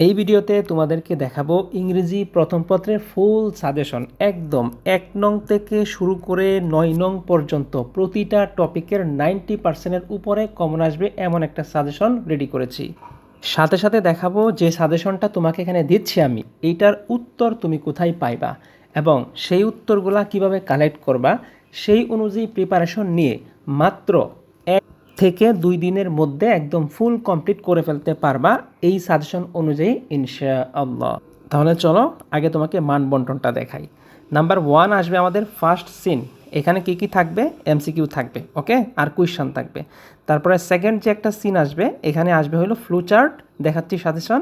এই ভিডিওতে তোমাদেরকে দেখাবো ইংরেজি প্রথম পত্রের ফুল সাজেশন একদম এক নং থেকে শুরু করে নয় নং পর্যন্ত প্রতিটা টপিকের নাইনটি পার্সেন্টের উপরে কমন আসবে এমন একটা সাজেশন রেডি করেছি। সাথে সাথে দেখাবো যে সাজেশনটা তোমাকে এখানে দিচ্ছি আমি, এইটার উত্তর তুমি কোথায় পাইবা এবং সেই উত্তরগুলা কীভাবে কালেক্ট করবা, সেই অনুযায়ী প্রিপারেশন নিয়ে মাত্র থেকে দুই দিনের মধ্যে একদম ফুল কমপ্লিট করে ফেলতে পারবা এই সাজেশন অনুযায়ী, ইনশাআল্লাহ। তাহলে চলো, আগে তোমাকে মান বন্টনটা দেখাই। নাম্বার ওয়ান আসবে আমাদের ফার্স্ট সিন এখানে কি কি থাকবে? এমসিকিউ থাকবে ওকে আর কুইশন থাকবে। তারপরে সেকেন্ড যে একটা সিন আসবে, এখানে আসবে হলো ফ্লু চার্ট দেখাচ্ছি সাজেশন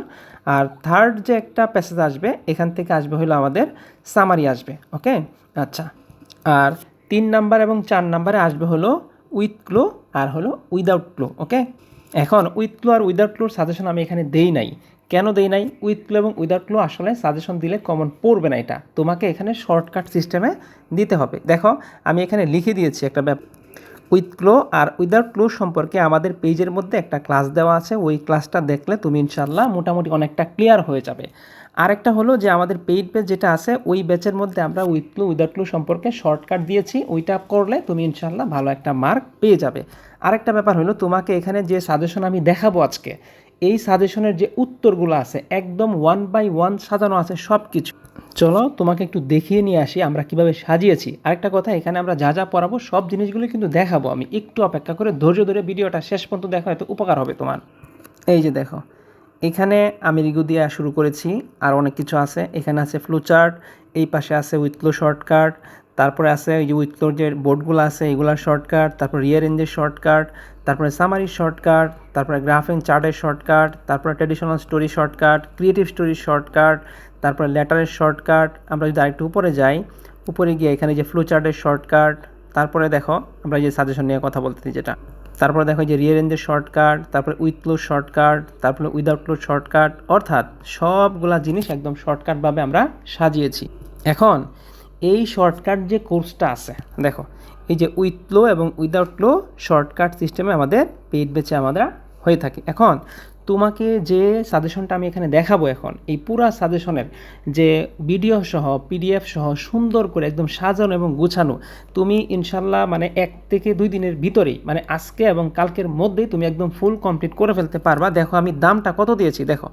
আর থার্ড যে একটা প্যাসেজ আসবে, এখান থেকে আসবে হলো আমাদের সামারি আসবে ওকে আচ্ছা। আর তিন নাম্বার এবং চার নাম্বারে আসবে হলো উইথ ক্লো আর হলো উইদাউট ক্লো ওকে এখন উইথ ক্লো আর উইদাউট ক্লোর সাজেশন আমি এখানে দেই নাই। কেন দেই নাই? উইথ ক্লো এবং উইদাউট ক্লো আসলে সাজেশন দিলে কমন পড়বে না এটা। তোমাকে এখানে শর্টকাট সিস্টেমে দিতে হবে। দেখো, আমি এখানে লিখে দিয়েছি একটা ব্যাপার উইথ ক্লো আর উইদাউট ক্লো সম্পর্কে আমাদের পেজের মধ্যে একটা ক্লাস দেওয়া আছে। ওই ক্লাসটা দেখলে তুমি ইনশাল্লাহ মোটামুটি অনেকটা ক্লিয়ার হয়ে যাবে। আরেকটা হলো যে আমাদের পেইড পেজ যেটা আছে, ওই ব্যাচের মধ্যে আমরা উইথ ক্লু উইদাউট ক্লু সম্পর্কে শর্টকাট দিয়েছি। ওইটা করলে তুমি ইনশাল্লাহ ভালো একটা মার্ক পেয়ে যাবে। আরেকটা ব্যাপার হলো তোমাকে এখানে যে সাজেশন আমি দেখাবো আজকে, এই সাজেশনের যে উত্তরগুলো আছে, একদম ওয়ান বাই ওয়ান সাজানো আছে সব কিছু চলো তোমাকে একটু দেখিয়ে নিয়ে আসি আমরা কীভাবে সাজিয়েছি। আরেকটা কথা, এখানে আমরা যা যা পড়াবো, সব জিনিসগুলো কিন্তু দেখাবো আমি। একটু অপেক্ষা করে ধৈর্য ধরে ভিডিওটা শেষ পর্যন্ত দেখো, এত উপকার হবে তোমার। এই যে দেখো এখানে আমি রিগু দিয়ে শুরু করেছি, আর অনেক কিছু আছে। এখানে আছে ফ্লো চার্ট এই পাশে আছে উইথলো শর্টকাট তারপরে আছে এই যে উইথলোর যে বোর্ডগুলো আছে, এগুলার শর্টকাট তারপর রিয়ার রেঞ্জের শর্টকাট তারপরে সামারির শর্টকাট তারপরে গ্রাফিং চার্টের শর্টকাট তারপরে ট্র্যাডিশনাল স্টোরি শর্টকাট ক্রিয়েটিভ স্টোরির শর্টকাট তারপরে লেটারের শর্টকাট আমরা যদি আরেকটু উপরে যাই, উপরে গিয়ে এখানে যে ফ্লো চার্টের শর্টকাট তারপরে দেখো আমরা যে সাজেশন নিয়ে কথা বলতেছি যেটা। তারপরে দেখো যে রিয়ার এন্ডের শর্টকাট তারপরে উইথ ক্লোজ শর্টকাট তারপরে উইদাউট ক্লোজ শর্টকাট অর্থাৎ সবগুলা জিনিস একদম শর্টকাটভাবে আমরা সাজিয়েছি। এখন এই শর্টকাট যে কোর্সটা আছে, দেখো, এই যে উইথ ক্লো এবং উইদাউট লো শর্টকাট সিস্টেমে আমাদের পেইড বেচে আমরা হয়ে থাকে। এখন তোমাকে যে সাজেশনটা আমি এখানে দেখাবো এখন, এই পুরা সাজেশনের যে ভিডিও সহ পিডিএফ সহ সুন্দর করে একদম সাজানো এবং গুছানো, তুমি ইনশাল্লাহ মানে এক থেকে দুই দিনের ভিতরেই মানে আজকে এবং কালকের মধ্যেই তুমি একদম ফুল কমপ্লিট করে ফেলতে পারবা। দেখো আমি দামটা কত দিয়েছি, দেখো।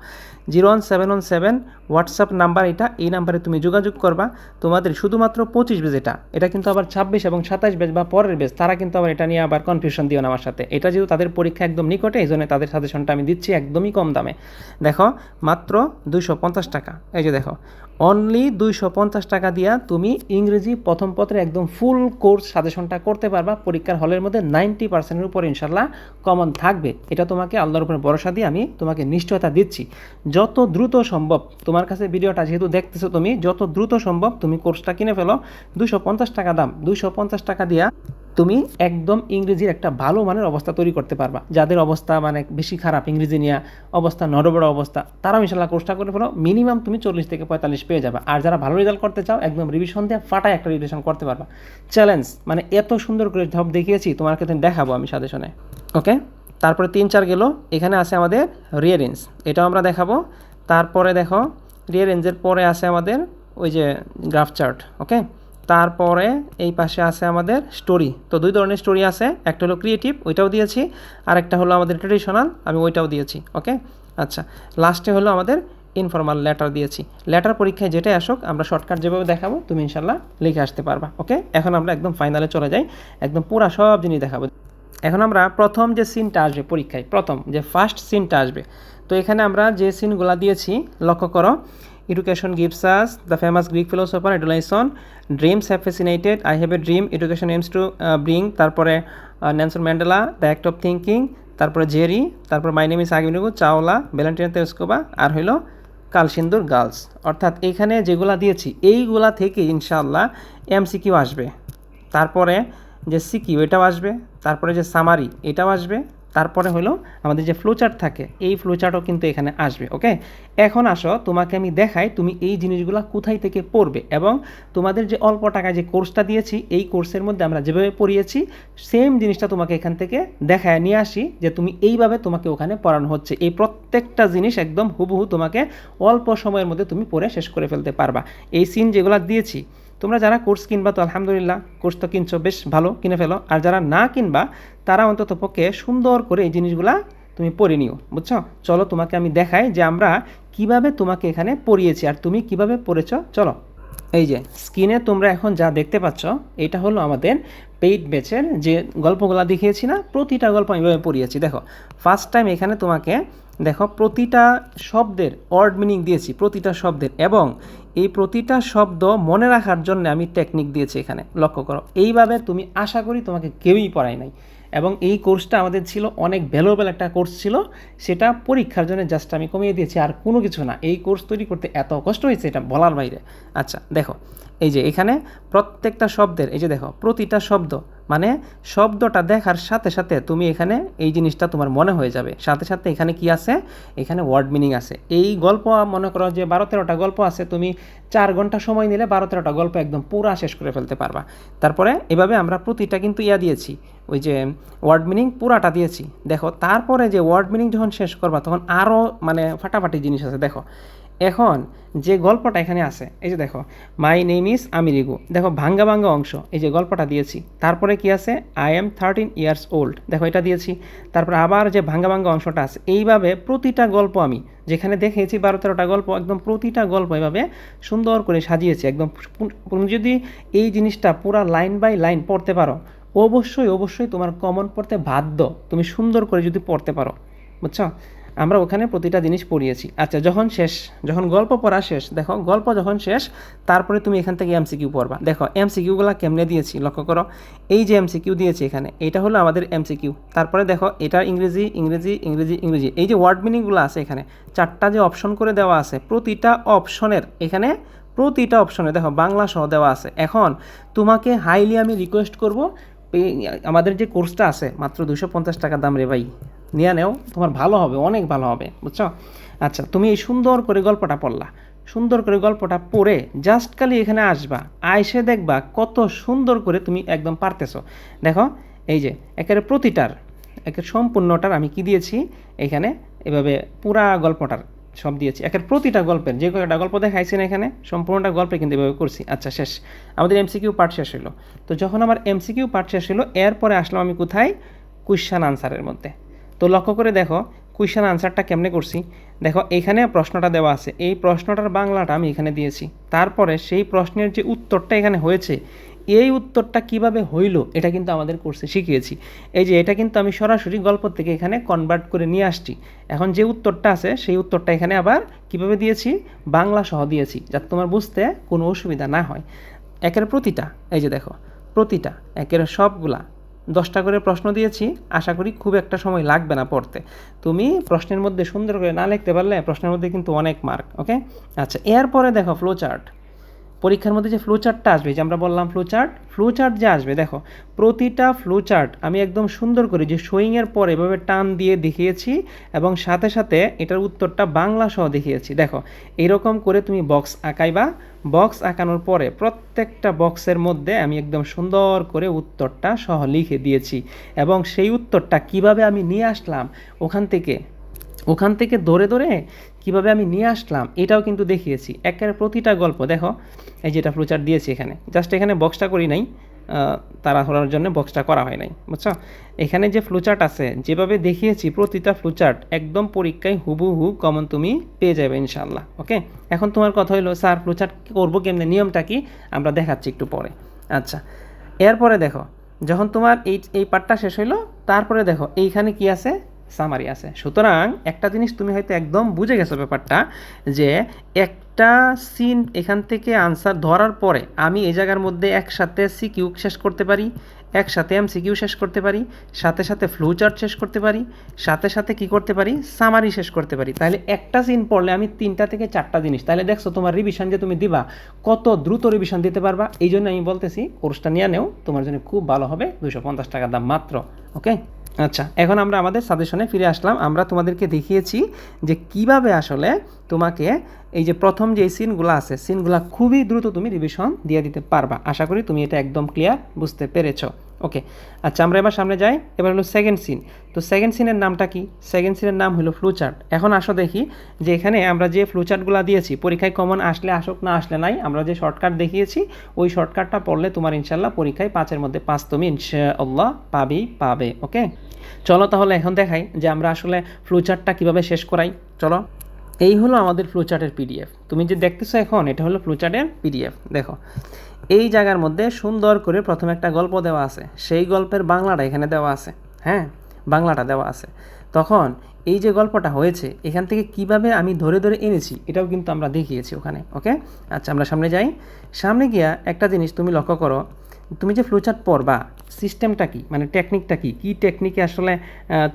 Zero one seven one seven WhatsApp number এটা, এই নাম্বারে তুমি যোগাযোগ করবা। তোমাদের শুধুমাত্র পঁচিশ বেজ এটা এটা কিন্তু আবার ছাব্বিশ এবং সাতাশ বেজ বা পরের বেজ, তারা কিন্তু আবার এটা নিয়ে আবার কনফিউশন দিও না আমার সাথে। এটা যেহেতু তাদের পরীক্ষা একদম নিকটে, এই জন্য তাদের সাজেশনটা আমি দিচ্ছি একদমই কম দামে। দেখো মাত্র দুইশো পঞ্চাশ টাকা। এই যে দেখো অনলি দুইশো পঞ্চাশ টাকা দিয়া তুমি ইংরেজি প্রথম পত্রে একদম ফুল কোর্স সাজেশনটা করতে পারবা। পরীক্ষার হলের মধ্যে নাইনটি পার্সেন্টের উপর ইনশাল্লাহ কমন থাকবে। এটা তোমাকে আল্লাহর উপরে ভরসা দিয়ে আমি তোমাকে নিশ্চয়তা দিচ্ছি। যত দ্রুত সম্ভব, তোমার কাছে ভিডিওটা যেহেতু দেখতেছো তুমি, যত দ্রুত সম্ভব তুমি কোর্সটা কিনে ফেলো। দুশো পঞ্চাশ টাকা দাম, দুইশো পঞ্চাশ টাকা দিয়া তুমি একদম ইংরেজির একটা ভালো মানের অবস্থা তৈরি করতে পারবা। যাদের অবস্থা মানে বেশি খারাপ, ইংরেজি নিয়ে অবস্থা নড়বড় অবস্থা, তারাও ইনশাল্লাহ কোর্সটা করে ফেলো। মিনিমাম তুমি চল্লিশ থেকে পঁয়তাল্লিশ পেয়ে যাবে। আর যারা ভালো রেজাল্ট করতে চাও, একদম রিভিশন দিয়ে ফাটায় একটা রিভিশন করতে পারবা। চ্যালেঞ্জ মানে এত সুন্দর করে সব দেখিয়েছি ক্ষেত্রে দেখাবো আমি সাজেশনে ওকে তারপরে তিন চার গেল, এখানে আছে আমাদের রিয়ারেঞ্জ এটাও আমরা দেখাবো। তারপরে দেখো রিয়ারেঞ্জের পরে আছে আমাদের ওই যে গ্রাফ চার্ট ওকে তারপরে এই পাশে আছে আমাদের স্টোরি তো দুই ধরনের স্টোরি আছে, একটা হলো ক্রিয়েটিভ ওইটাও দিয়েছি আর একটা হলো আমাদের ট্রেডিশনাল আমি ওইটাও দিয়েছি ওকে আচ্ছা লাস্টে হলো আমাদের ইনফর্মাল লেটার দিয়েছি। লেটার পরীক্ষায় যেটাই আসুক, আমরা শর্টকাট যেভাবে দেখাবো, তুমি ইনশাল্লাহ লিখে আসতে পারবা ওকে এখন আমরা একদম ফাইনালে চলে যাই, একদম পুরা সব জিনিস দেখাবো। এখন আমরা প্রথম যে সিনটা আসবে পরীক্ষায়, প্রথম যে ফার্স্ট সিনটা আসবে, তো এখানে আমরা যে সিনগুলো দিয়েছি, লক্ষ্য করো education gives us the famous Greek philosopher এডুলাইসন dreams have fascinated I have a dream education aims to bring তারপরে Nelson Mandela the act of thinking তারপরে জেরি তারপর মাই নেম ইস আগিনুগু চাওলা বেলান্টিনা তেস্কোবা আর হইল কালসিন্দুর গার্লস। অর্থাৎ এখানে যেগুলা দিয়েছি, এইগুলা থেকে ইনশাআল্লাহ এমসিকিউ আসবে। তারপরে যে সিকিউ এটাও আসবে। তারপরে যে সামারি এটাও আসবে। তারপরে হলো আমাদের যে ফ্লোচার্ট থাকে, এই ফ্লোচার্টও কিন্তু এখানে আসবে ওকে এখন আসো, তোমাকে আমি দেখাই তুমি এই জিনিসগুলো কোথায় থেকে পড়বে এবং তোমাদের যে অল্প টাকায় যে কোর্সটা দিয়েছি, এই কোর্সের মধ্যে আমরা যেভাবে পড়িয়েছি সেম জিনিসটা তোমাকে এখান থেকে দেখায় নিয়ে আসি যে তুমি এইভাবে তোমাকে ওখানে পড়ানো হচ্ছে। এই প্রত্যেকটা জিনিস একদম হুবহু তোমাকে অল্প সময়ের মধ্যে তুমি পড়ে শেষ করে ফেলতে পারবা। এই সিন যেগুলো দিয়েছি তোমরা যারা কোর্স কিনবা, তো আলহামদুলিল্লাহ কোর্স তো কিনছো, বেশ ভালো, কিনে ফেলো। আর যারা না কিনবা, তারা অন্তত পক্ষে সুন্দর করে এই জিনিসগুলা তুমি পড়ে নিও, বুঝছ? চলো তোমাকে আমি দেখাই যে আমরা কীভাবে তোমাকে এখানে পড়িয়েছি, আর তুমি কীভাবে পড়েছ, চলো। এই যে, স্ক্রিনে তোমরা এখন যা দেখতে পাচ্ছ, এটা হলো আমাদের পেইড ব্যাচের যে গল্পগুলো দেখিয়েছি না প্রতিটা গল্প আমি এভাবে পড়িয়েছি। দেখো ফার্স্ট টাইম এখানে তোমাকে দেখো, প্রতিটা শব্দের ওয়ার্ড মিনিং দিয়েছি, প্রতিটা শব্দের। এবং এই প্রতিটা শব্দ মনে রাখার জন্য আমি টেকনিক দিয়েছি এখানে, লক্ষ্য করো। এইভাবে তুমি আশা করি তোমাকে কেউই পড়ায় নাই। এবং এই কোর্সটা আমাদের ছিল, অনেক ভ্যালুয়েবল একটা কোর্স ছিল, সেটা পরীক্ষার জন্য জাস্ট আমি কমিয়ে দিয়েছি, আর কোনো কিছু না। এই কোর্স তৈরি করতে এত কষ্ট হয়েছে এটা বলার বাইরে। আচ্ছা দেখো এই যে এখানে প্রত্যেকটা শব্দের, এই যে দেখো, প্রতিটা শব্দ মানে শব্দটা দেখার সাথে সাথে তুমি এখানে এই জিনিসটা তোমার মনে হয়ে যাবে। সাথে সাথে এখানে কি আছে? এখানে ওয়ার্ড মিনিং আছে। এই গল্প মনে করো যে বারো তেরোটা গল্প আছে, তুমি চার ঘণ্টা সময় নিলে বারো তেরোটা গল্প একদম পুরা শেষ করে ফেলতে পারবা। তারপরে এভাবে আমরা প্রতিটা কিন্তু ইয়া দিয়েছি, ওই যে ওয়ার্ড মিনিং পুরাটা দিয়েছি। দেখো, তারপরে যে ওয়ার্ড মিনিং যখন শেষ করবা, তখন আরও মানে ফাটাফাটি জিনিস আছে। দেখো এখন যে গল্পটা এখানে আছে, এই যে দেখো মাই নেম ইজ আমিরিগু দেখো, ভাঙ্গা ভাঙ্গা অংশ, এই যে গল্পটা দিয়েছি। তারপরে কি আছে? I am thirteen years old দেখো, এটা দিয়েছি। তারপরে আবার যে ভাঙ্গা ভাঙ্গা অংশটা আছে, এইভাবে প্রতিটা গল্প আমি, যেখানে দেখেছি বারো তেরোটা গল্প, একদম প্রতিটা গল্প এভাবে সুন্দর করে সাজিয়েছি, একদম তুমি যদি এই জিনিসটা পুরা লাইন বাই লাইন পড়তে পারো, অবশ্যই অবশ্যই তোমার কমন পড়তে বাধ্য, তুমি সুন্দর করে যদি পড়তে পারো, বুঝছ? আমরা ওখানে প্রতিটা জিনিস পড়িয়েছি। আচ্ছা যখন শেষ, যখন গল্প পড়া শেষ, দেখো, গল্প যখন শেষ, তারপরে তুমি এখান থেকে এমসিকিউ পড়বা। দেখো এমসিকিউগুলো কেমনে দিয়েছি, লক্ষ্য করো। এই যে এমসিকিউ দিয়েছি এখানে, এটা হলো আমাদের এমসিকিউ তারপরে দেখো এটা ইংরেজি ইংরেজি ইংরেজি ইংরেজি, এই যে ওয়ার্ড মিনিংগুলো আছে এখানে, চারটা যে অপশন করে দেওয়া আছে, প্রতিটা অপশনের এখানে প্রতিটা অপশনে দেখো, বাংলা সহ দেওয়া আছে। এখন তোমাকে হাইলি আমি রিকোয়েস্ট করব আমাদের যে কোর্সটা আছে, মাত্র দুশো পঞ্চাশ টাকা দাম রে ভাই। নিয়ে নেও, তোমার ভালো হবে, অনেক ভালো হবে, বুঝছ? আচ্ছা তুমি এই সুন্দর করে গল্পটা পড়লা। সুন্দর করে গল্পটা পড়ে জাস্ট খালি এখানে আসবা, আইসে দেখবা কত সুন্দর করে তুমি একদম পারতেছো। দেখো, এই যে, একেবারে প্রতিটার একের সম্পূর্ণটার আমি কি দিয়েছি? এখানে এভাবে পুরা গল্পটার সব দিয়েছি। একের প্রতিটা গল্পের, যে কয়েকটা গল্প দেখাইছি না এখানে, সম্পূর্ণটা গল্পে কিন্তু এভাবে করছি। আচ্ছা শেষ। আমাদের এমসিকিউ পার্ট শেষ হলো তো যখন আমার এমসিকিউ পার্ট শেষ হলো এরপরে আসলাম আমি কোথায়? কুয়েশন আনসারের মধ্যে। তো লক্ষ্য করে দেখো কুয়েশন আনসারটা কেমনে করছি? দেখো, এখানে প্রশ্নটা দেওয়া আছে। এই প্রশ্নটার বাংলাটা আমি এখানে দিয়েছি। তারপরে সেই প্রশ্নের যে উত্তরটা এখানে হয়েছে, এই উত্তরটা কীভাবে হইল, এটা কিন্তু আমাদের কোর্সে শিখিয়েছি। এই যে, এটা কিন্তু আমি সরাসরি গল্প থেকে এখানে কনভার্ট করে নিয়ে আসছি। এখন যে উত্তরটা আছে, সেই উত্তরটা এখানে আবার কীভাবে দিয়েছি? বাংলা সহ দিয়েছি, যাতে তোমার বুঝতে কোনো অসুবিধা না হয়। একের প্রতিটা, এই যে দেখো, প্রতিটা, একের সবগুলা দশটা করে প্রশ্ন দিয়েছি, আশা করি খুব একটা সময় লাগবে না পড়তে। তুমি প্রশ্নের মধ্যে সুন্দর করে না লিখতে পারলে প্রশ্নের মধ্যে কিন্তু অনেক মার্ক ওকে আচ্ছা এরপরে দেখো ফ্লো চার্ট পরীক্ষার মধ্যে যে ফ্লো চার্টটা আসবে যে আমরা বললাম ফ্লো চার্ট ফ্লো চার্ট যে আসবে, দেখো, প্রতিটা ফ্লো চার্ট আমি একদম সুন্দর করে যে শোয়িংয়ের পর এভাবে টান দিয়ে দেখিয়েছি এবং সাথে সাথে এটার উত্তরটা বাংলা সহ দেখিয়েছি। দেখো, এরকম করে তুমি বক্স আঁকাইবা। বক্স আঁকানোর পরে প্রত্যেকটা বক্সের মধ্যে আমি একদম সুন্দর করে উত্তরটা সহ লিখে দিয়েছি এবং সেই উত্তরটা কীভাবে আমি নিয়ে আসলাম, ওখান থেকে ওখান থেকে দৌড়ে দৌড়ে কীভাবে আমি নিয়ে আসলাম, এটাও কিন্তু দেখিয়েছি। একের প্রতিটা গল্প, দেখো, এই যেটা ফ্লুচার্ট দিয়েছি এখানে। জাস্ট এখানে বক্সটা করি নাই তারা ধরার জন্য বক্সটা করা হয় নাই, বুঝছ? এখানে যে ফ্লুচার্ট আছে, যেভাবে দেখিয়েছি প্রতিটা ফ্লুচার্ট একদম পরীক্ষায় হুবহু কমন তুমি পেয়ে যাবে ইনশাল্লাহ ওকে এখন তোমার কথা হলো, স্যার ফ্লুচার্ট করব কেমনে? নিয়মটা কি? আমরা দেখাচ্ছি একটু পরে। আচ্ছা এরপরে দেখো, যখন তোমার এই এই পার্টটা শেষ হইল, তারপরে দেখো, এইখানে কি আছে? সামারি আছে। সুতরাং একটা জিনিস তুমি হয়তো একদম বুঝে গেছো ব্যাপারটা, যে একটা সিন এখান থেকে আনসার ধরার পরে আমি এই জায়গার মধ্যে একসাথে সিকিউ শেষ করতে পারি, একসাথে এম সিকিউ শেষ করতে পারি, সাথে সাথে ফ্লো চার্ট শেষ করতে পারি, সাথে সাথে কি করতে পারি? সামারি শেষ করতে পারি। তাহলে একটা সিন পড়লে আমি তিনটা থেকে চারটা জিনিস, তাহলে দেখছ তোমার রিভিশন যে তুমি দিবা, কত দ্রুত রিভিশন দিতে পারবা? এই জন্য আমি বলতেছি কোর্সটা নিয়ে নেও, তোমার জন্য খুব ভালো হবে দুশো পঞ্চাশ টাকা দাম মাত্র ওকে আচ্ছা এখন আমরা আমাদের সাজেশনে ফিরে আসলাম। আমরা তোমাদেরকে দেখিয়েছি যে কীভাবে আসলে তোমাকে এই যে প্রথম যে সিনগুলো আছে সিনগুলো খুবই দ্রুত তুমি রিভিশন দিয়ে দিতে পারবা। আশা করি তুমি এটা একদম ক্লিয়ার বুঝতে পেরেছ। ওকে আচ্ছা আমরা এবার সামনে যাই। এবার হলো সেকেন্ড সিন তো সেকেন্ড সিনের নামটা কি? সেকেন্ড সিনের নাম হলো ফ্লুচার্ট এখন আসো দেখি যে এখানে আমরা যে ফ্লুচার্টগুলো দিয়েছি, পরীক্ষায় কমন আসলে আসুক, না আসলে নাই, আমরা যে শর্টকাট দেখিয়েছি, ওই শর্টকাটটা পড়লে তোমার ইনশাল্লাহ পরীক্ষায় পাঁচের মধ্যে পাঁচ তুমি ইনশাআল্লাহ পাবেই, পাবে ওকে চলো তাহলে এখন দেখাই যে আমরা আসলে ফ্লুচার্টটা কীভাবে শেষ করাই। চলো। এই হলো আমাদের ফ্লুচার্টের পিডিএফ তুমি যে দেখতেছো এখন, এটা হলো ফ্লুচার্টের পিডিএফ দেখো। এই জায়গার মধ্যে সুন্দর করে প্রথমে একটা গল্প দেওয়া আছে। সেই গল্পের বাংলাটা এখানে দেওয়া আছে। হ্যাঁ বাংলাটা দেওয়া আছে। তখন এই যে গল্পটা হয়েছে, এখান থেকে কীভাবে আমি ধরে ধরে এনেছি, এটাও কিন্তু আমরা দেখিয়েছি ওখানে, ওকে? আচ্ছা আমরা সামনে যাই। সামনে গিয়া একটা জিনিস তুমি লক্ষ্য করো, তুমি যে ফ্লোচার্ট পড়বা সিস্টেমটা কি? মানে টেকনিকটা কি? কী টেকনিকে আসলে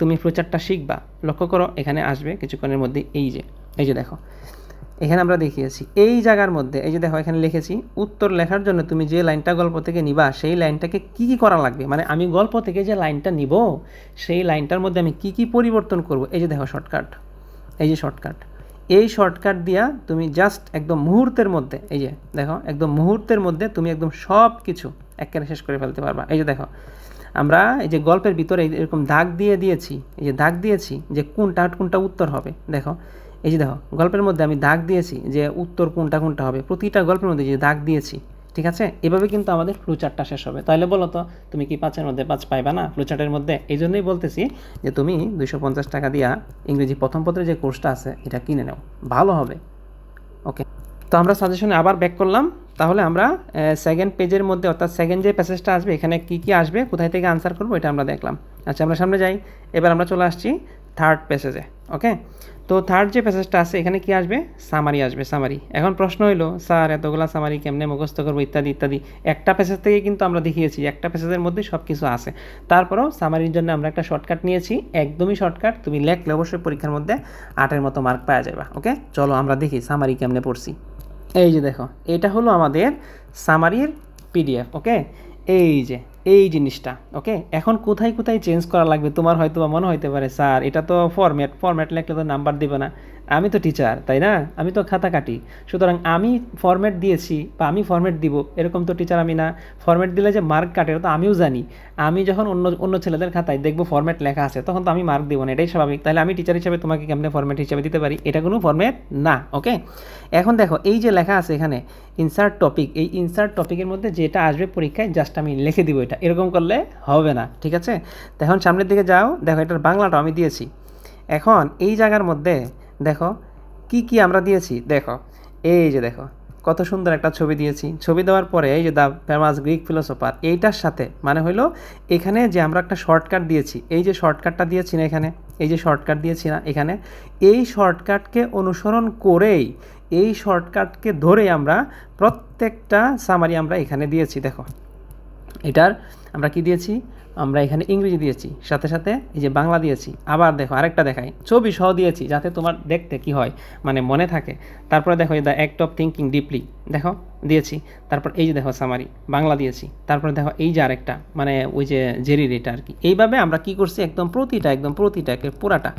তুমি ফ্লোচার্টটা শিখবা? লক্ষ্য করো, এখানে আসবে কিছুক্ষণের মধ্যে, এই যে এই যে দেখো। এখানে আমরা দেখিয়েছি, এই জায়গার মধ্যে, এই যে দেখো এখানে লিখেছি, উত্তর লেখার জন্য তুমি যে লাইনটা গল্প থেকে নিবা, সেই লাইনটাকে কি কি করা লাগবে? মানে আমি গল্প থেকে যে লাইনটা নিব, সেই লাইনটার মধ্যে আমি কি কি পরিবর্তন করব? এই যে দেখো শর্টকাট এই যে শর্টকাট এই শর্টকাট দিয়া তুমি জাস্ট একদম মুহূর্তের মধ্যে, এই যে দেখো, একদম মুহূর্তের মধ্যে তুমি একদম সব কিছু একেবারে শেষ করে ফেলতে পারবা। এই যে দেখো, আমরা এই যে গল্পের ভিতরে এরকম দাগ দিয়ে দিয়েছি, এই যে দাগ দিয়েছি যে কোনটা কোনটা উত্তর হবে, দেখো এই যে দেখো, গল্পের মধ্যে আমি দাগ দিয়েছি যে উত্তর কোনটা কোনটা হবে, প্রতিটা গল্পের মধ্যে যে দাগ দিয়েছি, ঠিক আছে? এভাবে কিন্তু আমাদের ফ্লুচার্টটা শেষ হবে। তাহলে বলো তো, তুমি কি পাঁচের মধ্যে পাঁচ পাইবা না? ফ্লুচার্টের মধ্যে এই জন্যই বলতেছি যে তুমি দুইশো পঞ্চাশ টাকা দিয়া ইংরেজি প্রথম পত্রের যে কোর্সটা আছে, এটা কিনে নাও। ভালো হবে। ওকে। তো আমরা সাজেশনে আবার ব্যাক করলাম। তাহলে আমরা সেকেন্ড পেজের মধ্যে, অর্থাৎ সেকেন্ড যে প্যাসেজটা আসবে, এখানে কি কি আসবে, কোথায় থেকে আনসার করব, এটা আমরা দেখলাম। আচ্ছা আমরা সামনে যাই। এবার আমরা চলে আসছি থার্ড প্যাসেজে ওকে? তো থার্ড যে প্যাসেজটা আছে, এখানে কি আসবে? সামারি আসবে সামারি এখন প্রশ্ন হইল, স্যার, এতগুলা সামারি কেমনে মুখস্থ করব? ইত্যাদি ইত্যাদি। একটা প্যাসেজ থেকে কিন্তু আমরা দেখিয়েছি একটা প্যাসেজের মধ্যে সব কিছু আছে। তারপরেও সামারির জন্য আমরা একটা শর্টকাট নিয়েছি। একদমই শর্টকাট তুমি লেখলে অবশ্যই পরীক্ষার মধ্যে আটের মতো মার্ক পাওয়া যাবে ওকে চলো আমরা দেখি সামারি কেমনে পড়ছি। এই যে দেখো, এটা হলো আমাদের সামারির পিডিএফ ওকে এই যে, এই জিনিসটা ওকে এখন কোথায় কোথায় চেঞ্জ করা লাগবে? তোমার হয়তো বা মনে হইতে পারে, স্যার, এটা তো ফরম্যাট ফরম্যাট লিখলে তো নাম্বার দিবে না। আমি তো টিচার তাই না? আমি তো খাতা কাটি সুতরাং আমি ফরম্যাট দিয়েছি বা আমি ফরম্যাট দিব, এরকম তো টিচার আমি না। ফরম্যাট দিলে যে মার্ক কাটে তো আমিও জানি। আমি যখন অন্য অন্য ছেলেদের খাতায় দেখব ফরম্যাট লেখা আছে, তখন তো আমি মার্ক দিব না, এটাই স্বাভাবিক। তাহলে আমি টিচার হিসেবে তোমাকে কেমনে ফরম্যাট হিসেবে দিতে পারি? এটা কোনো ফরম্যাট না ওকে এখন দেখো, এই যে লেখা আছে এখানে ইনসার্ট টপিক এই ইনসার্ট টপিকের মধ্যে যেটা আসবে পরীক্ষায় জাস্ট আমি লিখে দিব এটা। এরকম করলে হবে না, ঠিক আছে? এখন সামনের দিকে যাও, দেখো এটার বাংলাটা আমি দিয়েছি। এখন এই জায়গার মধ্যে দেখো, কি কি আমরা দিয়েছি? দেখো, এই যে দেখো, কত সুন্দর একটা ছবি দিয়েছি। ছবি দেওয়ার পরে এই যে দ্য ফেমাস গ্রিক ফিলোসফার, এইটার সাথে মানে হলো এখানে যে আমরা একটা শর্টকাট দিয়েছি, এই যে শর্টকাটটা দিয়েছি না এখানে, এই যে শর্টকাট দিয়েছি না এখানে, এই শর্টকাটকে অনুসরণ করেই, এই শর্টকাটকে ধরে আমরা প্রত্যেকটা সামারি আমরা এখানে দিয়েছি। দেখো, এটার আমরা কি দিয়েছি? আমরা এখানে ইংরেজি দিয়েছি, সাথে সাথে এই যে বাংলা দিয়েছি, আবার দেখো আরেকটা দেখাই। ছবি সহ দিয়েছি, যাতে তোমার দেখতে কি হয় মানে মনে থাকে। তারপরে দেখো the act of thinking deeply দেখো। দিয়েছি। তারপর এই যে দেখো সামারি বাংলা দিয়েছি। তারপরে দেখো এই যে আরেকটা মানে ওই যে জেরির এটা আর কি। এইভাবে আমরা কি করছি? একদম প্রতিটা একদম প্রতিটা পুরাটা,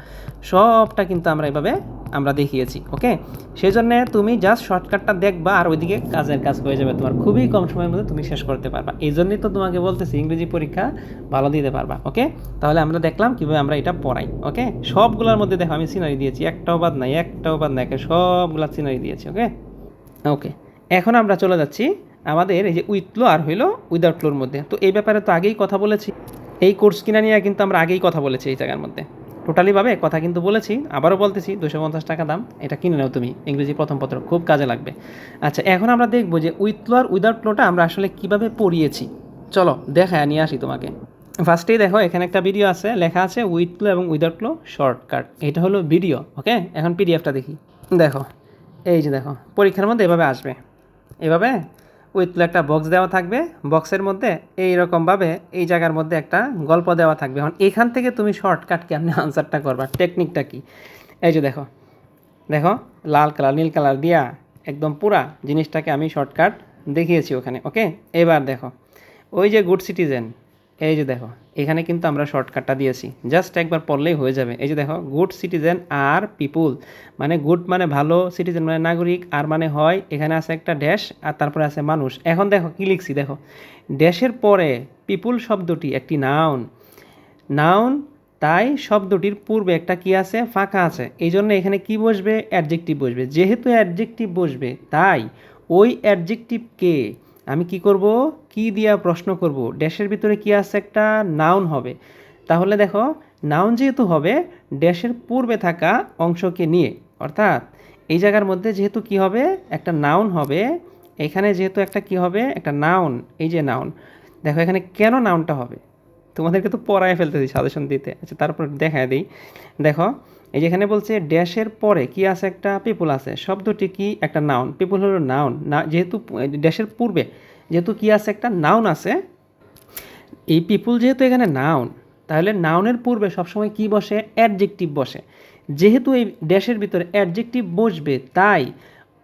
সবটা কিন্তু আমরা এইভাবে আমরা দেখিয়েছি ওকে সেই জন্যে তুমি জাস্ট শর্টকাটটা দেখবা আর ওইদিকে কাজের কাজ হয়ে যাবে তোমার। খুবই কম সময়ের মধ্যে তুমি শেষ করতে পারবা। এই জন্যই তো তোমাকে বলতেছি ইংরেজি পরীক্ষা ভালো দিতে পারবা ওকে তাহলে আমরা দেখলাম কীভাবে আমরা এটা পড়াই ওকে সবগুলোর মধ্যে দেখো আমি সিনারি দিয়েছি, একটাও বাদ নাই, একটাও বাদ নাই সবগুলা সিনারি দিয়েছি ওকে ওকে এখন আমরা চলে যাচ্ছি আমাদের এই যে উইথ আর হইল উইদাউট ফ্লোর মধ্যে। তো এই ব্যাপারে তো আগেই কথা বলেছি। এই কোর্স কিনা নিয়ে কিন্তু আমরা আগেই কথা বলেছি এই জায়গার মধ্যে। টোটালিভাবে কথা কিন্তু বলেছি, আবারও বলতেছি দুশো পঞ্চাশ টাকা দাম, এটা কিনে নাও তুমি, ইংরেজি প্রথম পত্র, খুব কাজে লাগবে। আচ্ছা এখন আমরা দেখব যে উইথ ফ্লো আর উইদাউট ফ্লোটা আমরা আসলে কীভাবে পড়িয়েছি। চলো, দেখায়, নিয়ে আসি তোমাকে। ফার্স্টেই দেখো, এখানে একটা ভিডিও আছে, লেখা আছে উইথ ফ্লো এবং উইদাউট ফ্লো শর্টকাট এটা হলো ভিডিও ওকে এখন পিডিএফটা দেখি। দেখো, এই যে দেখো, পরীক্ষার মধ্যে এভাবে আসবে। এভাবে উইথ একটা বক্স দেওয়া থাকবে। বক্সের মধ্যে এই রকমভাবে এই জায়গার মধ্যে একটা গল্প দেওয়া থাকবে। এখন এখান থেকে তুমি শর্টকাট কেমনি আনসারটা করবা? টেকনিকটা কি? এই যে দেখো দেখো, লাল কালার নীল কালার দিয়া একদম পুরা জিনিসটাকে আমি শর্টকাট দেখিয়েছি ওখানে ওকে এবার দেখো, ওই যে গুড সিটিজেন এই যে দেখো, এখানে কিন্তু আমরা শর্টকাটটা দিয়েছি। জাস্ট একবার পড়লেই হয়ে যাবে। এই যে দেখো গুড সিটিজেন আর পিপুল মানে গুড মানে ভালো সিটিজেন মানে নাগরিক, আর মানে হয় এখানে আছে একটা ড্যাশ আর তারপরে আছে মানুষ। এখন দেখো কি লিখছি, দেখো। ড্যাশের পরে পিপুল শব্দটি একটি নাউন নাউন তাই শব্দটির পূর্বে একটা কি আছে? ফাঁকা আছে। এই জন্য এখানে কি বসবে? অ্যাডজেক্টিভ বসবে। যেহেতু অ্যাডজেক্টিভ বসবে, তাই ওই অ্যাডজেক্টিভকে আমি কি করব? কি দিয়া প্রশ্ন করব? ড্যাশের ভিতরে কি আছে একটা নাউন হবে। তাহলে দেখো নাউন যেহেতু হবে, ড্যাশের পূর্বে থাকা অংশকে নিয়ে, অর্থাৎ এই জায়গার মধ্যে যেহেতু কি হবে? একটা নাউন হবে। এখানে যেহেতু একটা কি হবে? একটা নাউন এই যে নাউন দেখো, এখানে কেন নাউনটা হবে? তোমাদেরকে তো পড়ায় ফেলতেছি সাজেশন দিতে। আচ্ছা তারপর দেখায় দিই। দেখো, এই যেখানে বলছে, ড্যাশের পরে কি আছে একটা? পিপুল আছে। শব্দটি কি? একটা নাউন পিপুল হলো নাউন না, যেহেতু, ড্যাশের পূর্বে যেহেতু কি আছে? একটা নাউন আছে। এই পিপুল যেহেতু এখানে নাউন তাহলে নাউনের পূর্বে সবসময় কি বসে? অ্যাডজেক্টিভ বসে। যেহেতু এই ড্যাশের ভিতরে অ্যাডজেক্টিভ বসবে, তাই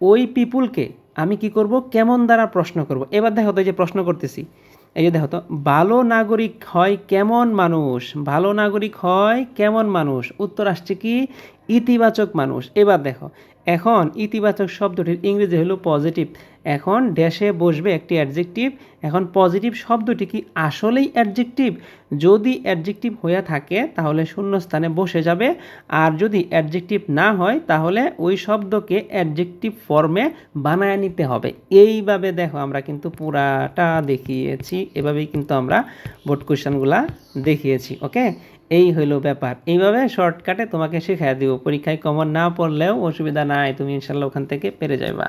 ওই পিপুলকে আমি কি করব? কেমন দ্বারা প্রশ্ন করব? এবার দেখো তো যে প্রশ্ন করতেছি। এই যে দেখো তো, ভালো নাগরিক হয় কেমন মানুষ? ভালো নাগরিক হয় কেমন মানুষ? উত্তর আসছে কি? ইতিবাচক মানুষ। এবার দেখো, এখন ইতিবাচক শব্দটির ইংরেজি হলো পজিটিভ এখন ড্যাশে বসবে একটি অ্যাডজেক্টিভ এখন পজিটিভ শব্দটি কি আসলেই অ্যাডজেক্টিভ যদি অ্যাডজেক্টিভ হয়ে থাকে, তাহলে শূন্যস্থানে বসে যাবে। আর যদি অ্যাডজেক্টিভ না হয়, তাহলে ওই শব্দকে অ্যাডজেক্টিভ ফর্মে বানায় নিতে হবে। এইভাবে দেখো আমরা কিন্তু পুরাটা দেখিয়েছি। এভাবেই কিন্তু আমরা বোর্ড কোয়েশনগুলা দেখিয়েছি ওকে এই হইল ব্যাপার। এইভাবে শর্টকাটে তোমাকে শেখায় দিব। পরীক্ষায় কমন না পড়লেও অসুবিধা নাই, তুমি ইনশাল্লাহ ওখান থেকে পেরে যাবা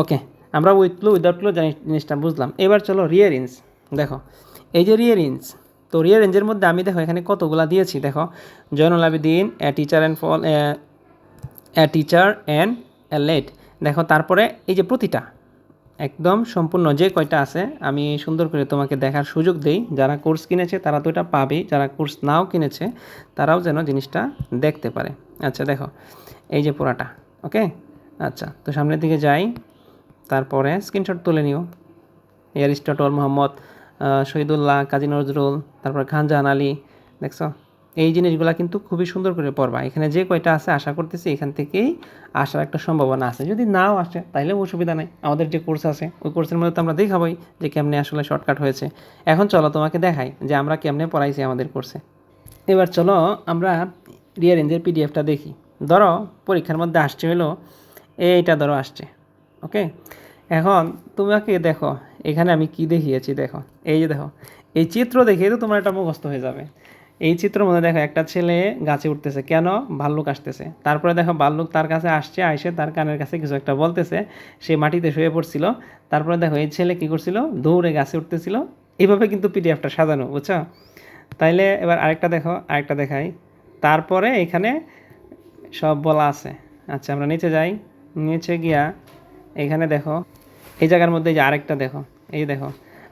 ওকে আমরা উইথ উইদাউট ক্লো জিনিসটা বুঝলাম। এবার চলো রিয়ারেঞ্জ দেখো, এই যে রিয়ারেঞ্জ তো রিয়ারেঞ্জের মধ্যে আমি দেখো এখানে কতগুলা দিয়েছি। দেখো Zainul Abedin a teacher and fall a teacher and a late দেখো, তারপরে এই যে প্রতিটা একদম সম্পূর্ণ যে কয়টা আছে, আমি সুন্দর করে তোমাকে দেখার সুযোগ দেই। যারা কোর্স কিনেছে, তারা তো এটা পাবেই। যারা কোর্স নাও কিনেছে, তারাও যেন জিনিসটা দেখতে পারে। আচ্ছা দেখো, এই যে পুরাটা ওকে? আচ্ছা তো সামনের দিকে যাই। তারপরে স্ক্রিনশট তুলে নিও। এয়ারিস্টটল মোহাম্মদ শহীদুল্লাহ, কাজী নজরুল, তারপর খানজাহান আলী, দেখছ? এই জিনিসগুলা কিন্তু খুবই সুন্দর করে পড়বা। এখানে যে কয়টা আছে আশা করতেছি এখান থেকেই আসার একটা সম্ভাবনা আছে। যদি নাও আসে, তাইলেও অসুবিধা নেই। আমাদের যে কোর্স আছে, ওই কোর্সের মধ্যে তো আমরা দেখাবোই যে কেমনে আসলে শর্টকাট হয়েছে। এখন চলো তোমাকে দেখাই যে আমরা কেমনে পড়াইছি আমাদের কোর্সে। এবার চলো আমরা রিয়ারেঞ্জের পিডিএফটা দেখি। ধরো, পরীক্ষার মধ্যে আসছে হলো, এইটা ধরো আসছে, ওকে? এখন তোমাকে দেখো, এখানে আমি কি দেখিয়েছি দেখো, এই যে দেখো, এই চিত্র দেখে তো তোমার একটা মুখস্থ হয়ে যাবে। এই চিত্রের মধ্যে দেখো একটা ছেলে গাছে উঠতেছে। কেন? ভাল্লুক আসতেছে। তারপরে দেখো ভাল্লুক তার কাছে আসছে, আইসে তার কানের কাছে কিছু একটা বলতেছে। সে মাটিতে শুয়ে পড়ছিল। তারপরে দেখো এই ছেলে কি করছিল? দৌড়ে গাছে উঠতেছিল। এইভাবে কিন্তু পিডিএফটা সাজানো, বুঝছ? তাইলে এবার আরেকটা দেখো, আরেকটা দেখাই। তারপরে এখানে সব বলা আছে। আচ্ছা আমরা নিচে যাই। নিচে গিয়া এখানে দেখো, এই জায়গার মধ্যে যে আরেকটা দেখো, এই দেখো,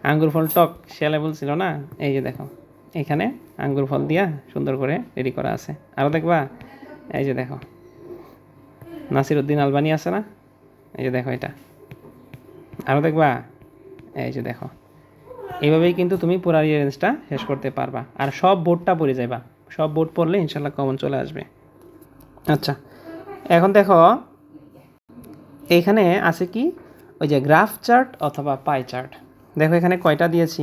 আঙ্গুর ফল টক, শিয়ালে বলছিল না? এই যে দেখো। এখানে আঙ্গুর ফল দিয়া সুন্দর করে রেডি করা আছে। আরও দেখবা, এই যে দেখো। নাসিরউদ্দিন আলবানি আছে না? এই যে দেখো এটা। আরও দেখবা, এই যে দেখো। এইভাবেই কিন্তু তুমি পুরা রিয়ারেঞ্জটা শেষ করতে পারবা। আর সব বোর্ডটা পড়ে যাবা সব বোর্ড পড়লে ইনশাল্লাহ কমন চলে আসবে। আচ্ছা এখন দেখো এইখানে আছে কি? ওই যে গ্রাফ চার্ট অথবা পাই চার্ট দেখো এখানে কয়টা দিয়েছি?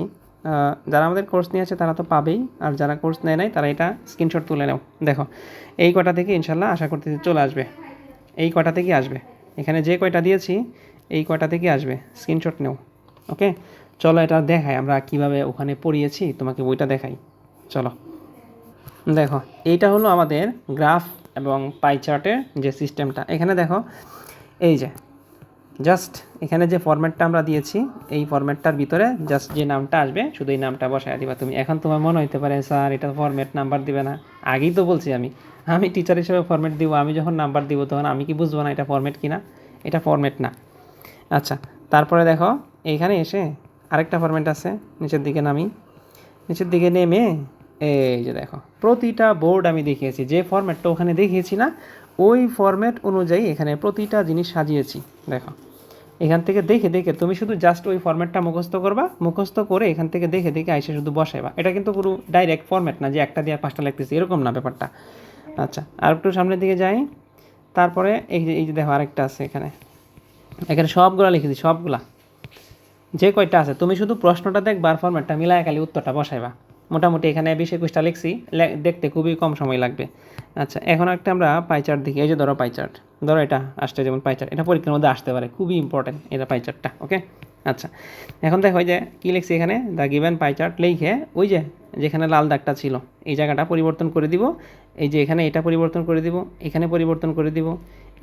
যারা আমাদের কোর্স নিয়েছে তারা তো পাবেই। আর যারা কোর্স নেয় নাই, তারা এটা স্ক্রিনশট তুলে নাও। দেখো, এই কটা থেকে ইনশাল্লাহ আশা করতে চলে আসবে। এই কটা থেকে আসবে? এখানে যে কয়টা দিয়েছি, এই কয়টা থেকে আসবে? স্ক্রিনশট নেও ওকে চলো এটা দেখাই, আমরা কীভাবে ওখানে পড়িয়েছি, তোমাকে বইটা দেখাই। চলো। দেখো, এইটা হলো আমাদের গ্রাফ এবং পাই চার্টের যে সিস্টেমটা এখানে দেখো, এই যে জাস্ট এখানে যে ফরম্যাটটা আমরা দিয়েছি, এই ফরম্যাটটার ভিতরে জাস্ট যে নামটা আসবে, শুধু এই নামটা বসায় দিবা তুমি। এখন তোমার মনে হইতে পারে, স্যার, এটা ফরম্যাট নাম্বার দিবে না। আগেই তো বলছি আমি আমি টিচার হিসেবে ফরম্যাট দিব, আমি যখন নাম্বার দিব তখন আমি কি বুঝব না এটা ফরম্যাট কিনা? এটা ফরম্যাট না। আচ্ছা তারপরে দেখো এইখানে এসে আরেকটা ফরম্যাট আছে, নিচের দিকে নামি। নিচের দিকে নেমে, এই যে দেখো, প্রতিটা বোর্ড আমি দেখিয়েছি, যে ফরম্যাটটা ওখানে দেখিয়েছি না, ওই ফরম্যাট অনুযায়ী এখানে প্রতিটা জিনিস সাজিয়েছি। দেখো এখান থেকে দেখে দেখে তুমি শুধু জাস্ট ওই ফর্ম্যাটটা মুখস্থ করবা, মুখস্থ করে এখান থেকে দেখে দেখে আইসে শুধু বসাইবা। এটা কিন্তু পুরো ডাইরেক্ট ফর্ম্যাট না যে একটা দিয়ে পাঁচটা লিখতেছি এরকম না ব্যাপারটা। আচ্ছা আর একটু সামনের দিকে যাই। তারপরে এই যে এই যে দেখো আরেকটা আছে এখানে। এখানে সবগুলা লিখেছি সবগুলা। যে কয়টা আছে, তুমি শুধু প্রশ্নটা দেখবার ফর্ম্যাটটা মিলায় খালি উত্তরটা বসাইবা। মোটামুটি এখানে বিশ একুশটা লিখছি। দেখতে খুবই কম সময় লাগবে। আচ্ছা এখন একটা আমরা পাইচার্ট দেখি। এই যে ধরো পাইচার্ট ধরো এটা আসছে যেমন পাইচার্ট এটা পরীক্ষার মধ্যে আসতে পারে। খুবই ইম্পর্টেন্ট এটা পাইচার্টটা ওকে আচ্ছা এখন দেখো যে কী লিখছি এখানে? দ্য গিভেন পাইচার্ট লিখে ওই যে যেখানে লাল দাগটা ছিল, এই জায়গাটা পরিবর্তন করে দিব। এই যে এখানে এটা পরিবর্তন করে দিব, এখানে পরিবর্তন করে দিব।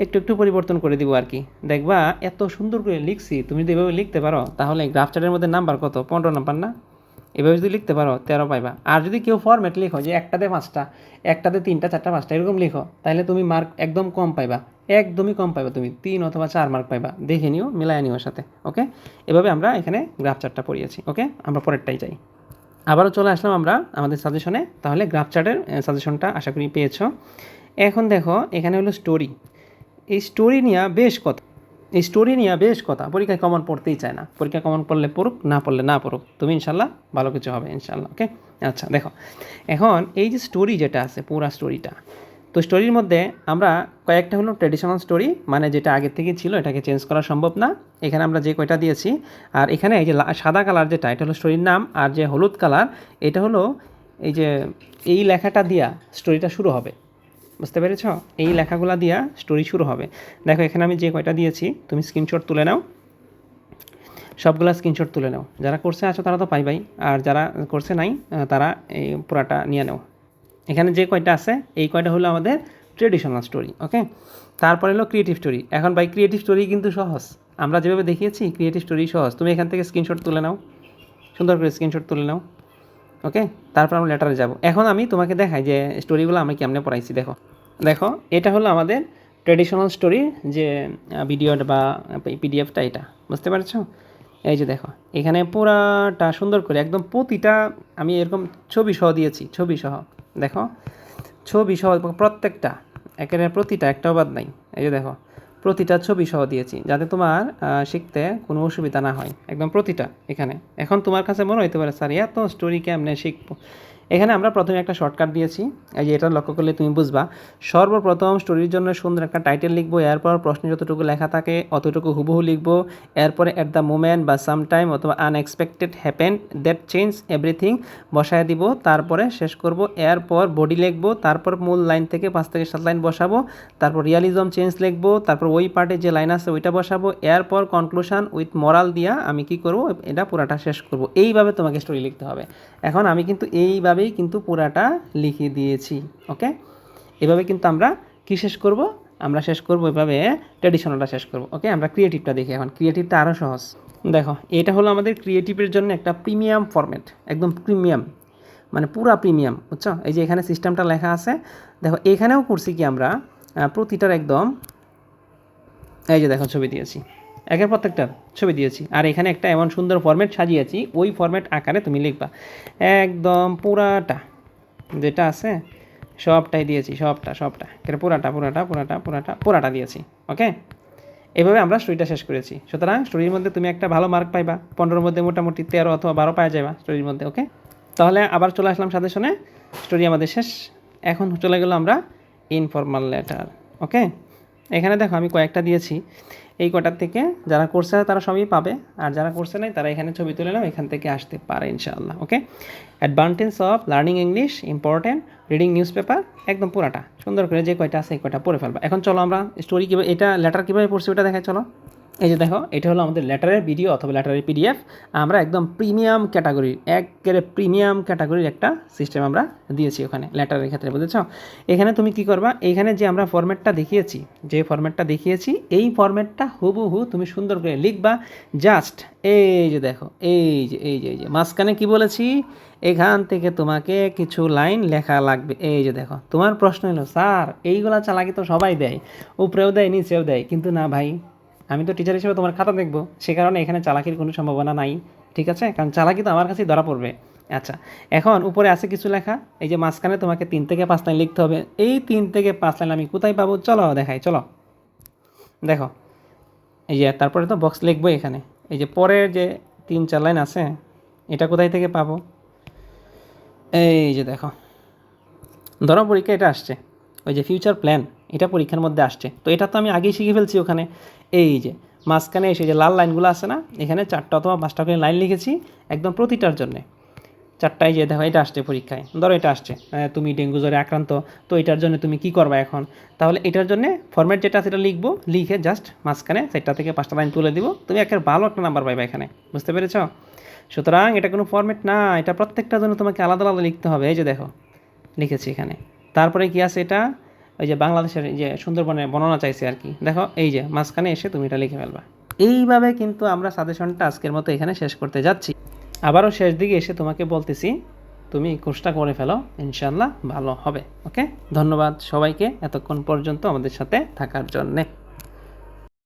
একটু একটু পরিবর্তন করে দিব আর কি। দেখবা এত সুন্দর করে লিখছি, তুমি যদি এভাবে লিখতে পারো, তাহলে গ্রাফ চার্টের মধ্যে নাম্বার কত? পনেরো নাম্বার না? এভাবে যদি লিখতে পারো, তেরো পাইবা। আর যদি কেউ ফরম্যাট লিখো যে একটাতে পাঁচটা, একটাতে তিনটা, চারটা, পাঁচটা, এরকম লিখো, তাহলে তুমি মার্ক একদম কম পাইবা। একদমই কম পাইবা তুমি, তিন অথবা চার মার্ক পাইবা। দেখে নিও, মিলায় নিও সাথে ওকে এভাবে আমরা এখানে গ্রাফ চার্টটা পড়িয়েছি ওকে আমরা পরেরটাই যাই আবারও চলে আসলাম আমরা আমাদের সাজেশনে তাহলে গ্রাফ চার্টের সাজেশনটা আশা করি পেয়েছ। এখন দেখো, এখানে হলো স্টোরি এই স্টোরি নিয়ে বেশ কথা। এই স্টোরি নিয়ে বেশ কথা। পরীক্ষায় কমন পড়তেই চায় না। পরীক্ষা কমন পড়লে পড়ুক, না পড়লে না পড়ুক। তুমি ইনশাল্লাহ ভালো কিছু হবে, ইনশাল্লাহ ওকে আচ্ছা দেখো। এখন এই যে স্টোরি যেটা আছে, পুরা স্টোরিটা তো স্টোরির মধ্যে আমরা কয়েকটা হলো ট্র্যাডিশনাল স্টোরি মানে যেটা আগের থেকে ছিল, এটাকে চেঞ্জ করা সম্ভব না। এখানে আমরা যে কয়টা দিয়েছি, আর এখানে এই যে সাদা কালার যেটা, এটা হলো স্টোরির নাম, আর যে হলুদ কালার এটা হলো এই যে, এই লেখাটা দিয়া স্টোরিটা শুরু হবে। বুঝতে পেরেছ? এই লেখাগুলা দিয়া স্টোরি শুরু হবে। দেখো, এখানে আমি যে কয়টা দিয়েছি, তুমি স্ক্রিনশট তুলে নাও। সবগুলা স্ক্রিনশট তুলে নাও। যারা কোর্সে আছো, তারা তো পাইবাই। আর যারা কোর্সে নাই তারা এই পুরাটা নিয়ে নাও। এখানে যে কয়টা আছে, এই কয়টা হলো আমাদের ট্রেডিশনাল স্টোরি ওকে তারপরে হলো ক্রিয়েটিভ স্টোরি এখন ভাই ক্রিয়েটিভ স্টোরি কিন্তু সহজ। আমরা যেভাবে দেখিয়েছি ক্রিয়েটিভ স্টোরি সহজ। তুমি এখান থেকে স্ক্রিনশট তুলে নাও। সুন্দর করে স্ক্রিনশট তুলে নাও। ওকে? তারপর আমরা লেটারে যাব। এখন আমি তোমাকে দেখাই যে স্টোরিগুলো আমি কেমনে পড়াইছি, দেখো। দেখো, এটা হলো আমাদের ট্রেডিশনাল স্টোরি যে ভিডিওটা বা পিডিএফটা এটা, বুঝতে পারছ? এই যে দেখো, এখানে পুরাটা সুন্দর করে একদম প্রতিটা, আমি এরকম ছবি সহ দিয়েছি, ছবি সহ, দেখো। ছবি সহ প্রত্যেকটা, একেবারে প্রতিটা, একটাও বাদ নাই। এই যে দেখো প্রতিটা ছবি সহ দিয়েছি, যাতে তোমার শিখতে কোনো অসুবিধা না হয়। একদম প্রতিটা এখানে। এখন তোমার কাছে মনে হইতে পারে স্যার এত স্টোরি কেমনে শিখব? এখানে আমরা প্রথমে একটা শর্টকাট দিয়েছি। এই যে এটা লক্ষ্য করলে তুমি বুঝবা। সর্বপ্রথম স্টোরির জন্য সুন্দর একটা টাইটেল লিখব, এরপর প্রশ্নে যতটুকু লেখা থাকে অতটুকু হুবহু লিখব, এরপরে অ্যাট দ্য মোমেন্ট বা সাম টাইম অথবা unexpected happen that change everything বসায় দিব, তারপরে শেষ করব, এরপর বডি লিখব, তারপর মূল লাইন থেকে পাঁচ থেকে সাত লাইন বসাবো, তারপর রিয়ালিজম চেঞ্জ লিখব, তারপর ওই পার্টে যে লাইন আছে ওইটা বসাবো, এরপর কনক্লুশন উইথ মরাল দিয়া আমি কি করব, এটা পুরাটা শেষ করব। এইভাবে তোমাকে স্টোরি লিখতে হবে। এখন আমি কিন্তু এইভাবেই কিন্তু পুরাটা লিখে দিয়েছি ওকে এভাবে কিন্তু আমরা কি শেষ করব? আমরা শেষ করব এভাবে ট্র্যাডিশনালটা শেষ করব ওকে আমরা ক্রিয়েটিভটা দেখি এখন। ক্রিয়েটিভটা আরও সহজ। দেখো, এটা হলো আমাদের ক্রিয়েটিভের জন্য একটা প্রিমিয়াম ফরম্যাট একদম প্রিমিয়াম মানে পুরা প্রিমিয়াম বুঝছ? এই যে এখানে সিস্টেমটা লেখা আছে। দেখো, এখানেও করছি কি আমরা প্রতিটার একদম, এই যে দেখো ছবি দিয়েছি। একের প্রত্যেকটার ছবি দিয়েছি। আর এখানে একটা এমন সুন্দর ফরম্যাট সাজিয়েছি, ওই ফরম্যাট আকারে তুমি লিখবা। একদম পুরাটা, যেটা আছে, সবটাই দিয়েছি, সবটা সবটা। এখানে পুরাটা পুরাটা পুরাটা পুরাটা পুরাটা দিয়েছি ওকে এভাবে আমরা স্টোরিটা শেষ করেছি। সুতরাং স্টোরির মধ্যে তুমি একটা ভালো মার্ক পাইবা, পনেরোর মধ্যে মোটামুটি তেরো অথবা বারো পাওয়া যাবা স্টোরির মধ্যে ওকে তাহলে আবার চলে আসলাম সাথে শুনে স্টোরি আমাদের শেষ। এখন চলে গেলো আমরা ইনফর্মাল লেটার ওকে এখানে দেখো আমি কয়েকটা দিয়েছি। এই কটার থেকে যারা করছে তারা সবই পাবে। আর যারা করছে নাই, তারা এখানে ছবি তুলে নাও, এখান থেকে আসতে পারে ইনশাআল্লাহ okay advantage of learning English important reading newspaper একদম পুরাটা। সুন্দর করে যে কয়টা আছে, এই কয়টা পড়ে ফেলবা। এখন চলো আমরা স্টোরি কীভাবে এটা লেটার কীভাবে পড়ছি ওটা দেখায় চলো। এই যে দেখো, এটা হলো আমাদের লেটারের ভিডিও অথবা লেটারের পিডিএফ আমরা একদম প্রিমিয়াম ক্যাটাগরির একেবারে প্রিমিয়াম ক্যাটাগরির একটা সিস্টেম আমরা দিয়েছি ওখানে, লেটারের ক্ষেত্রে, বুঝেছ? এখানে তুমি কি করবা, এখানে যে আমরা ফরম্যাটটা দেখিয়েছি, যে ফরম্যাটটা দেখিয়েছি, এই ফরম্যাটটা হুবহু তুমি সুন্দর করে লিখবা জাস্ট এই যে দেখো, এই যে এই যে এই যে, মাঝখানে কি বলেছি? এখান থেকে তোমাকে কিছু লাইন লেখা লাগবে, এই যে দেখো, তোমার প্রশ্ন হলো স্যার, এইগুলা চালাকি তো সবাই দেয়, উপরেও দেয়, নিচেও দেয়। কিন্তু না ভাই আমি তো টিচার হিসেবে তোমার খাতা দেখব। সে কারণে এখানে চালাকির কোনো সম্ভাবনা নাই, ঠিক আছে? কারণ চালাকি তো আমার কাছেই ধরা পড়বে। আচ্ছা এখন উপরে আছে কিছু লেখা। এই যে মাঝখানে তোমাকে তিন থেকে পাঁচ লাইন লিখতে হবে। এই তিন থেকে পাঁচ লাইন আমি কোথায় পাবো? চলো, দেখাই, চলো। দেখো, এই যে তারপরে তো বক্স লিখব এখানে। এই যে পরের যে তিন চার লাইন আছে, এটা কোথায় থেকে পাবো? এই যে দেখো, ধরো পরীক্ষা এটা আসছে। ওই যে ফিউচার প্ল্যান এটা পরীক্ষার মধ্যে আসছে। তো এটা তো আমি আগেই শিখে ফেলছি ওখানে। এই যে, মাঝখানে এসে যে লাল লাইনগুলো আছে না, এখানে চারটা অথবা পাঁচটা করে লাইন লিখেছি একদম প্রতিটার জন্যে। চারটায় যে দেখো, এটা আসছে পরীক্ষায়। ধরো এটা আসছে। তুমি ডেঙ্গু জ্বরে আক্রান্ত, তো এটার জন্য তুমি কি করবা এখন? তাহলে এটার জন্য ফরম্যাট যেটা সেটা লিখব, লিখে জাস্ট মাঝখানে চারটা থেকে পাঁচটা লাইন তুলে দিব। তুমি একের ভালো একটা নাম্বার পাইবা এখানে। বুঝতে পেরেছ? সুতরাং এটা কোনো ফরম্যাট না, এটা প্রত্যেকটার জন্য তোমাকে আলাদা আলাদা লিখতে হবে। এই যে দেখো, লিখেছি এখানে। তারপরে কি আছে এটা? ওই যে বাংলাদেশের যে সুন্দরবনের বর্ণনা চাইছে আর কি। দেখো, এই যে মাঝখানে এসে তুমি এটা লিখে ফেলবা। এইভাবে কিন্তু আমরা সাজেশনটা আজকের মতো এখানে শেষ করতে যাচ্ছি। আবারও শেষ দিকে এসে তোমাকে বলতেছি, তুমি কোর্সটা করে ফেলো ইনশাল্লাহ ভালো হবে ওকে ধন্যবাদ সবাইকে এতক্ষণ পর্যন্ত আমাদের সাথে থাকার জন্যে।